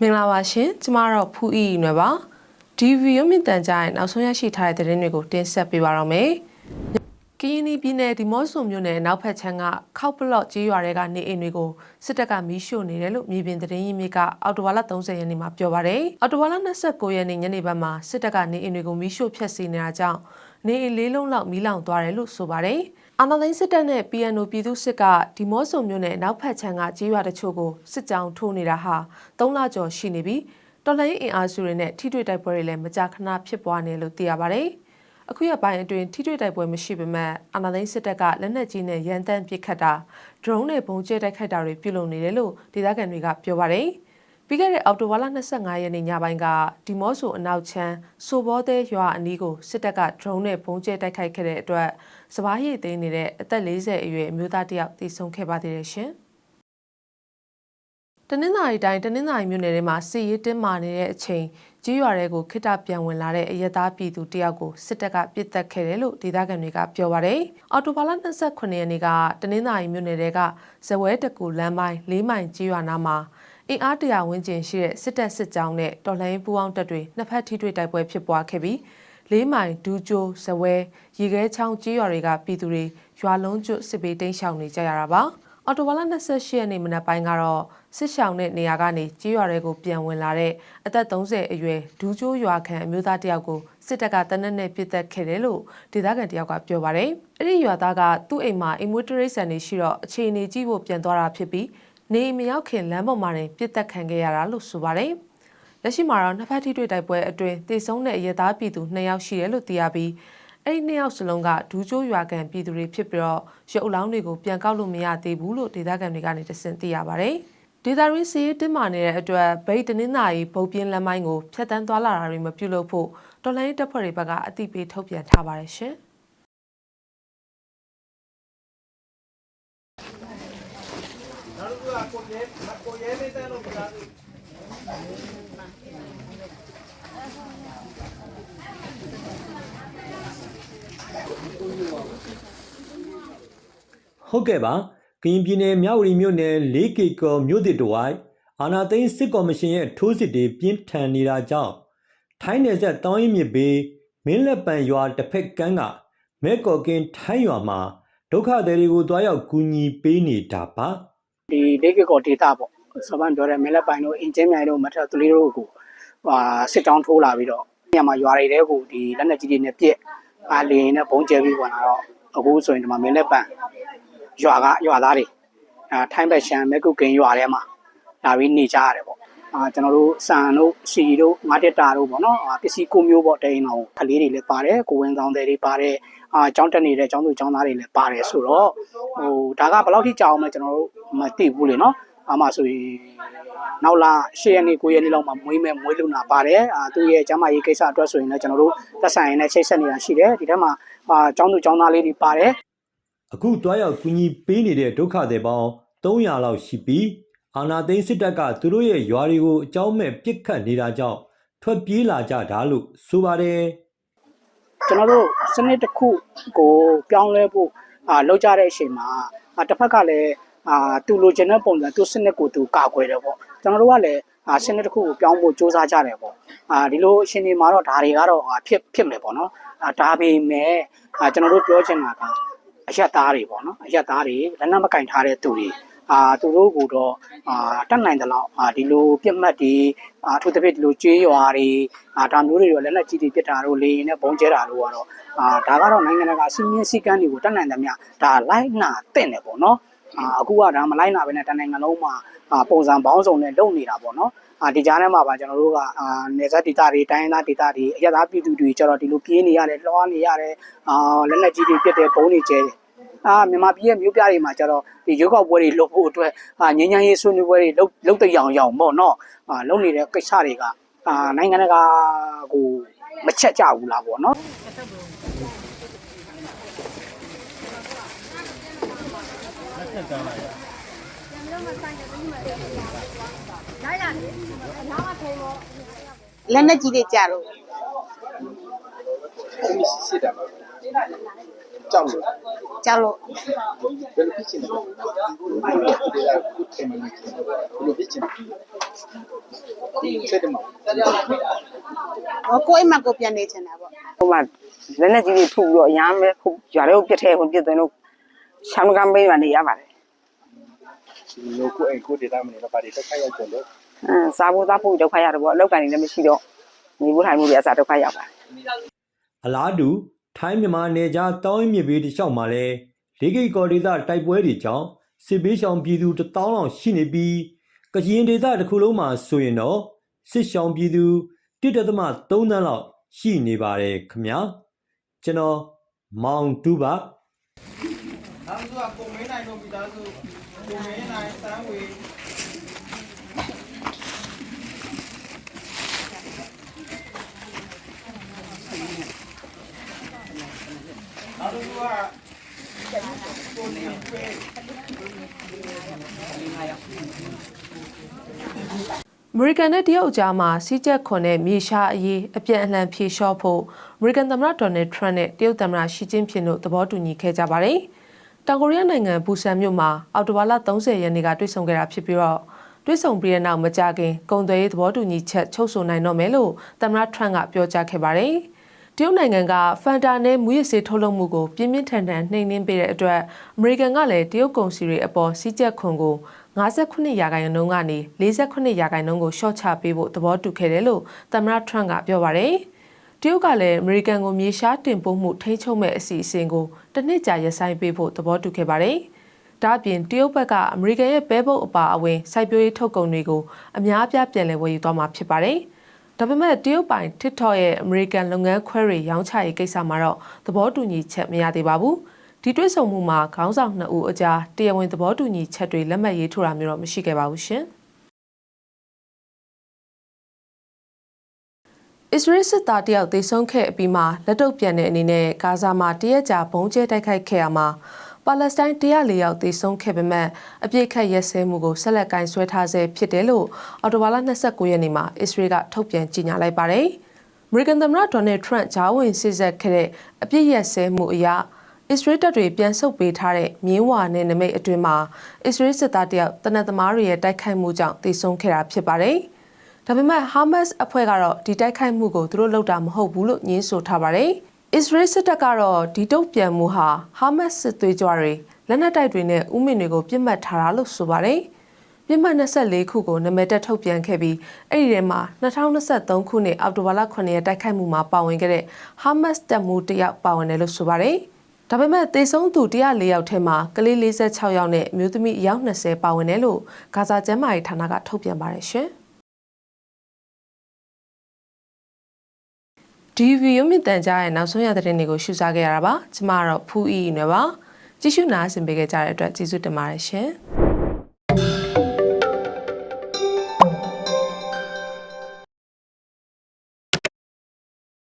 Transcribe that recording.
မင်္ဂလာပါရှင်ကျမတော့ဖူအီနွယ်ပါဒီဗီဒီယိုမြင့်တန်ကြားရဲ့နောက်ဆုံးရရှိထားတဲ့သတင်းတွေကိုတင်ဆက်ပေးပါတော့မယ်ကရင်ပြည်နယ်ဒီမော့ဆိုမြို့နယ်နောက်ဖက်ချမ်းကခောက်ပလော့ကြီးရွာတွေကနေအိမ်တွေကိုစစ်တပ်ကမီးရှို့နေတယ်လို့မြေပြင်သတင်းရင်းမြစ်ကအော်တိုဝါလာ30ရက်နေ့မှာပြောပါတယ်အော်တိုဝါလာ29ရက်နေ့ညနေဘက်မှာစစ်တပ်ကနေအိမ်တွေကိုမီးရှို့ဖျက်ဆီးနေတာကြောင့်နေအိမ်လေးလုံးလောက်မီးလောင်သွားတယ်လို့ဆိုပါတယ် အာနာသိန်းစစ်တပ်နဲ့ PNO ပြည်သူစစ်ကဒီမော့ဆိုမြို့နယ်နောက်ဖက်ချမ်းကကြီးရွာတချို့ကိုစစ်ကြောင်းထိုးနေတာဟာ၃လကျော်ရှိနေပြီးတော်လိုင်းအင်အားစုတွေနဲ့ထိတွေ့တိုက်ပွဲတွေလည်းမကြာခဏဖြစ်ပွားနေလို့သိရပါတယ်။အခုရပိုင်းအတွင်းထိတွေ့တိုက်ပွဲမရှိပေမဲ့အာနာသိန်းစစ်တပ်ကလက်နက်ကြီးနဲ့ရန်တမ်းပစ်ခတ်တာဒရုန်းနဲ့ပုံကျဲတိုက်ခိုက်တာတွေပြုလုပ်နေတယ်လို့ဒေသခံတွေကပြောပါတယ်။ ပြီးခဲ့တဲ့အောက်တိုဘာလ25ရက်နေ့ညပိုင်းကဒီမော့ဆိုအနောက်ချမ်းဆိုဘောသေးရွာအနီးကိုစစ်တပ်ကဒရုန်းနဲ့ပုံကျဲတိုက်ခိုက်ခဲ့တဲ့အတွက်စပားရိတ်သိမ်းနေတဲ့အသက်40အရွယ်အမျိုးသားတစ်ယောက်သေဆုံးခဲ့ပါသေးတယ်ရှင်။တနင်္သာရီတိုင်းတနင်္သာရီမြို့နယ်ထဲမှာစစ်ရေးတင်းမာနေတဲ့အချိန်ကြီးရွာတွေကိုခိတပြန်ဝင်လာတဲ့အရက်သားပြည်သူတယောက်ကိုစစ်တပ်ကပစ်တက်ခဲ့တယ်လို့ဒေသခံတွေကပြောပါတယ်။အော်တိုဘာလ29ရက်နေ့ကတနင်္သာရီမြို့နယ်ထဲကဇဝဲတကူလမ်းပိုင်း၄မိုင်ကြီးရွာနာမှာ အင်အားတရာဝန်းကျင်ရှိတဲ့စစ်တပ်စစ်ကြောင်းနဲ့တော်လှန်ရေးပူးပေါင်းတပ်တွေနှစ်ဖက်ထိတွေ့တိုက်ပွဲဖြစ်ပွားခဲ့ပြီးလေးမိုင်ဒူးကျိုးဇဝဲရေခဲချောင်းကြီးရွာတွေကပြည်သူတွေရွာလုံးကျွတ်စစ်ပေးတိမ်းရှောင်နေကြရတာပါအော်တိုဘာလ28ရက်နေ့မနက်ပိုင်းကတော့စစ်ရှောင်းတဲ့နေရာကနေကြီးရွာတွေကိုပြန်ဝင်လာတဲ့အသက်30အရွယ်ဒူးကျိုးရွာခံအမျိုးသားတယောက်ကိုစစ်တပ်ကတနက်နဲ့ပစ်တက်ခဲ့တယ်လို့ဒေသခံတယောက်ကပြောပါတယ်အဲ့ဒီရွာသားကသူ့အိမ်မှာအိမ်မွေးတရိတ်ဆန်နေရှိတော့အခြေအနေကြည့်ဖို့ပြန်သွားတာဖြစ်ပြီး နေမရောက်ခင်လမ်းပေါ်မှာတင်ပစ်တက်ခံခဲ့ရတာလို့ဆိုပါတယ်လက်ရှိမှာတော့နှစ်ဖက်ထိတွေ့တိုက်ပွဲအတွင်းတေဆုံးတဲ့အရသားပြည်သူ2ယောက်ရှိတယ်လို့သိရပြီးအဲ့ဒီနှစ်ယောက်စလုံးကဒူးကျိုးရွာကန်ပြည်သူတွေဖြစ်ပြီးတော့ရုပ်အလောင်းတွေကိုပြန်ကောက်လို့မရသေးဘူးလို့ဒေသခံတွေကနေတစင်သိရပါတယ်။ဒေသရင်းစီးတင်းမာနေတဲ့အတွက်ဗိတ်တနင်္သာရီဗုတ်ပြင်းလမ်းမိုင်းကိုဖျက်တမ်းသွားလာတာတွေမပြုလုပ်ဖို့တော်လိုင်းတပ်ဖွဲ့တွေဘက်ကအသိပေးထုတ်ပြန်ထားပါတယ်ရှင်။ ဟုတ်ကဲ့ပါကရင်ပြည်နယ်မြဝတီမြို့နယ်၄ကီကောမြို့တစ်တဝိုက်အာနာသိန်းစစ်ကော်မရှင်ရဲ့ထိုးစစ်တွေပြင်းထန်နေတာကြောင့်ထိုင်းနယ်စပ်တောင်းရင်မြစ်ဘေးမင်းလက်ပံရွာတစ်ဖက်ကမ်းကမဲကော်ကင်းထိုင်းရွာမှာဒုက္ခသည်တွေကိုတွားရောက်ကူညီပေးနေတာပါဒီလေးကကောဒေတာပေါ့ စပန်ပြောတဲ့မဲလက်ပိုင်တို့အင်ဂျင်မြိုင်တို့မထက်ကလေးတို့ကိုဟာစစ်တောင်းထိုးလာပြီးတော့ညမှာရွာတွေတဲကိုဒီလက်နက်ကြီးတွေနဲ့ပြက်အာလင်းနဲ့ဘုံကျဲပြီးဝင်လာတော့အခုဆိုရင်ဒီမှာမဲလက်ပံရွာကရွာသားတွေအာထိုင်းဘက်ရှန်မဲကုတ်ကင်ရွာထဲမှာလာပြီးနေကြရတယ်ပေါ့အာကျွန်တော်တို့စံတို့စီတို့ငါးတက်တာတို့ပေါ့နော်အာပစ္စည်းကိုမျိုးပေါ့တိန်အောင်ကလေးတွေလည်းပါတယ်ကိုဝင်ဆောင်တွေပါတယ်အာကျောင်းတက်နေတဲ့ကျောင်းသူကျောင်းသားတွေလည်းပါတယ်ဆိုတော့ဟိုဒါကဘယ်လောက်ထိကြာအောင်လဲကျွန်တော်တို့မသိဘူးလေနော် အမှဆိုရင်နောက်လာ10ရက်နေ့9ရက်နေ့လောက်မှမွေးမဲ့မွေးလူနာပါတယ်အာသူ့ရဲ့ကျန်းမာရေးကိစ္စအတွက်ဆိုရင်လည်းကျွန်တော်တို့သက်ဆိုင်ရင်လည်းချိတ်ဆက်နေတာရှိတယ်ဒီထဲမှာအာကျောင်းသူကျောင်းသားလေးတွေပါတယ်အခုတွားရောက်ကူညီပေးနေတဲ့ဒုက္ခသည်ပေါင်း300လောက်ရှိပြီးအာနာသိန်းစစ်တပ်ကသူတို့ရဲ့ရွာတွေကိုအကြောင်းမဲ့ပစ်ခတ်နေတာကြောင့်ထွက်ပြေးလာကြတာလို့ဆိုပါတယ်ကျွန်တော်တို့စနစ်တစ်ခုကိုပြောင်းလဲဖို့အာလောက်ကြတဲ့အချိန်မှာအာတစ်ဖက်ကလည်း အာသူလိုချင်တဲ့ပုံစံသူစနစ်ကိုသူကာကွယ်တယ်ပေါ့ကျွန်တော်တို့ကလည်းအာစနစ်တစ်ခုကိုပြောင်းဖို့စ조사ကြတယ်ပေါ့အာဒီလိုအချိန်ဒီမှာတော့ဒါတွေကတော့အာဖြစ်ဖြစ်မယ်ပေါ့နော်အာဒါပေမဲ့အာကျွန်တော်တို့ပြောချင်တာကအရက်သားတွေပေါ့နော်အရက်သားတွေလက်နက်မကင်ထားတဲ့သူတွေအာသူတို့ကတော့အာတက်နိုင်တယ်လို့အာဒီလိုပြစ်မှတ်တွေအာအထူးသဖြင့်ဒီလိုကြေးရွာတွေအာဒါမျိုးတွေတော့လက်လက်ကြီးတွေပြစ်တာတို့လေရင်နဲ့ဘုံကျဲတာတို့ကတော့အာဒါကတော့နိုင်ငံတကာစီမင်းစည်းကမ်းတွေကိုတက်နိုင်တယ်မြဒါလိုက်နာတဲ့တယ်ပေါ့နော် အာအခုကဒါမလိုက်နာပဲနဲ့တနိုင်ငံလုံးမှာအာပုံစံပေါင်းစုံနဲ့လုပ်နေတာပေါ့နော်အာဒီကြားထဲမှာပါကျွန်တော်တို့ကအာနေဆက်ဒေတာတွေတိုင်းသားဒေတာတွေအရသာပြည်သူတွေကျတော့ဒီလိုပြေးနေရတယ်လွှားနေရတယ်အာလက်လက်ကြီးတွေပြစ်တယ်ဘုံတွေကျဲတယ်အာမြန်မာပြည်ရဲ့မြို့ပြတွေမှာကျတော့ဒီရုပ်ောက်ပွဲတွေလုပ်ဖို့အတွက်အာငញ្ញမ်းရေးဆွေးနွေးပွဲတွေလုပ်လုပ်တဲ့ရောင်ရောင်ပေါ့နော်အာလုပ်နေတဲ့ကိစ္စတွေကအာနိုင်ငံတကာကိုမချက်ကြဘူးလားပေါ့နော် လက်နဲ့ကြီးတွေကြတော့ကိုမစ်စစ်တာကြောက်လို့ကြောက်လို့ဘယ်လိုဖြစ်ချင်လဲဘယ်လိုဖြစ်ချင်လဲခုထင်နေတယ်ဘယ်လိုဖြစ်ချင်လဲစိတ်တမဟောကိုယ့်အိမ်မှာကိုယ်ပြန်နေချင်တာပေါ့ဟိုမှာလက်နဲ့ကြီးတွေထုတ်ပြီးတော့အရမ်းပဲခုရွာတွေကိုပြစ်ထဲကိုပြစ်သွင်းလို့ ဆောင်းကမ်းပေးမှနေရပါတယ်ဒီလိုကိုအိမ်ကိုဒေတာမနေတော့ပါဒီတက်ခိုက်ရောက်ကြလို့။အင်းစားဖို့သားဖို့ဒုက္ခရတယ်ပေါ့အလောက်ကန်နေလည်းမရှိတော့နေဖို့ထိုင်ဖို့တွေအစားဒုက္ခရောက်ပါတယ်အလားတူထိုင်းမြန်မာနယ်ကြားတောင်းရင်မြစ်ဘေးတစ်လျှောက်မှာလဲလေးကိတ်ကော်ဒေသတိုက်ပွဲတွေကြောင့်စစ်ဘေးရှောင်ပြည်သူတစ်သောင်းလောက်ရှိနေပြီးကရင်ဒေသတစ်ခုလုံးမှာဆိုရင်တော့စစ်ရှောင်ပြည်သူ1.3သန်းလောက်ရှိနေပါတယ်ခင်ဗျာကျွန်တော်မောင်တူပါ နောက်စုကပုံမင်းနိုင်တို့မိသားစုပုံမင်းနိုင်စမ်းဝေနောက်တစ်ခုကပုံနေပေးအမေရိကန်နဲ့တရုတ်ကြားမှာစီးကျက်ခွန်နဲ့မြေရှားအရေးအပြန်အလှန်ဖြေလျှော့ဖို့အမေရိကန်သမ္မတဒေါ်နယ်ထရန့်နဲ့တရုတ်သမ္မတရှီကျင်းဖျင်တို့သဘောတူညီခဲ့ကြပါတယ်။ တောင်ကိုရီးယားနိုင်ငံဘူဆန်မြို့မှာအောက်တိုဘာလ30ရက်နေ့ကတွေ့ဆုံခဲ့တာဖြစ်ပြီးတော့တွေ့ဆုံပြီးတဲ့နောက်မကြာခင်ကုန်သွယ်ရေးသဘောတူညီချက်ချုပ်ဆိုနိုင်တော့မယ်လို့သမ္မတထရန့်ကပြောကြားခဲ့ပါတယ်။တရုတ်နိုင်ငံကဖန်တာနဲ့မူရစ်ဆေးထုတ်လုပ်မှုကိုပြင်းပြင်းထန်ထန်နှိမ်နင်းပေးတဲ့အတွက်အမေရိကန်ကလည်းတရုတ်ကုန်စီတွေအပေါ်စီးကျက်ခွန်ကို59ရာခိုင်နှုန်းကနေ48ရာခိုင်နှုန်းကိုရှော့ချပေးဖို့သဘောတူခဲ့တယ်လို့သမ္မတထရန့်ကပြောပါတယ်။တ ရုတ်ကလည်းအမေရိကန်ကိုမြေရှားတင်ပို့မှုထိန်းချုပ်မဲ့အစီအစဉ်ကိုတစ်နှစ်ကြာရပ်ဆိုင်းပေးဖို့သဘောတူခဲ့ပါတယ်။ဒါ့အပြင်တရုတ်ဘက်ကအမေရိကန်ရဲ့ပဲပုတ်အပါအဝင်စိုက်ပျိုးရေးထုတ်ကုန်တွေကိုအများအပြားပြန်လည်ဝယ်ယူသွားမှာဖြစ်ပါတယ်။ဒါပေမဲ့တရုတ်ပိုင် TikTok ရဲ့ American လုပ်ငန်းခွဲတွေရောင်းချရေးကိစ္စမှာတော့သဘောတူညီချက်မရသေးပါဘူး။ဒီတွေ့ဆုံမှုမှာခေါင်းဆောင်နှစ်ဦးအကြားတရားဝင်သဘောတူညီချက်တွေလက်မှတ်ရေးထိုးတာမျိုးတော့မရှိခဲ့ပါဘူးရှင်။ အစ္စရေးစစ်သားတယောက်သေဆုံးခဲ့အပြီးမှာလက်တော့ပြန်တဲ့အနေနဲ့ဂါဇာမှာတရက်ကြာဘုံကျဲတိုက်ခိုက်ခဲ့ရမှာပါလက်စတိုင်း104ယောက်သေဆုံးခဲ့ပေမဲ့အပြစ်ခတ်ရက်စဲမှုကိုဆက်လက်ကင်ဆွဲထားဆဲဖြစ်တယ်လို့အော်တိုဘာလ29ရက်နေ့မှာအစ္စရေးကထုတ်ပြန်ကြေညာလိုက်ပါတယ်။ American သမ္မတဒေါ်နယ်ထရန့်ဂျာဝင်စစ်ဆက်ခဲ့တဲ့အပြစ်ရက်စဲမှုအရအစ္စရေးတပ်တွေပြန်ဆုတ်ပေးထားတဲ့မြင်းဝါနဲ့နမိတ်အတွင်းမှာအစ္စရေးစစ်သားတယောက်တနက်သမားတွေရဲ့တိုက်ခိုက်မှုကြောင့်သေဆုံးခဲ့တာဖြစ်ပါတယ်။ ဒါပေမဲ့ Hamas အဖွဲ့ကတော့ဒီတိုက်ခိုက်မှုကိုသူတို့လုပ်တာမဟုတ်ဘူးလို့ညင်းဆိုထားပါတယ်။အစ္စရေးစစ်တပ်ကတော့ဒီတုတ်ပြန်မှုဟာဟာမတ်စ်စစ်သွေးကြွတွေလက်နက်တိုက်တွေနဲ့ဥမင်တွေကိုပြစ်မှတ်ထားတာလို့ဆိုပါတယ်။ပြစ်မှတ်24ခုကိုနာမည်တက်ထုတ်ပြန်ခဲ့ပြီးအဲ့ဒီထဲမှာ2023ခုနှစ်အောက်တိုဘာလ9ရက်တိုက်ခိုက်မှုမှာပါဝင်ခဲ့တဲ့ဟာမတ်စ်တပ်မှုတယောက်ပါဝင်တယ်လို့ဆိုပါတယ်။ဒါပေမဲ့သေဆုံးသူ104ယောက်ထဲမှာကလေး46ယောက်နဲ့အမျိုးသမီးအယောက်20ပါဝင်တယ်လို့ဂါဇာကျန်းမာရေးဌာနကထုတ်ပြန်ပါတယ်ရှင်။ ဒီဗီဒီယိုမြင့်တန်ကြားရဲ့နောက်ဆုံးရသတင်းတွေကိုရှုစားခဲ့ရတာပါကျမကတော့ဖူးအီအီနွယ်ပါကြည့်ရှုနားဆင်ပေးကြတဲ့အတွက်ကျေးဇူးတင်ပါတယ်ရှင်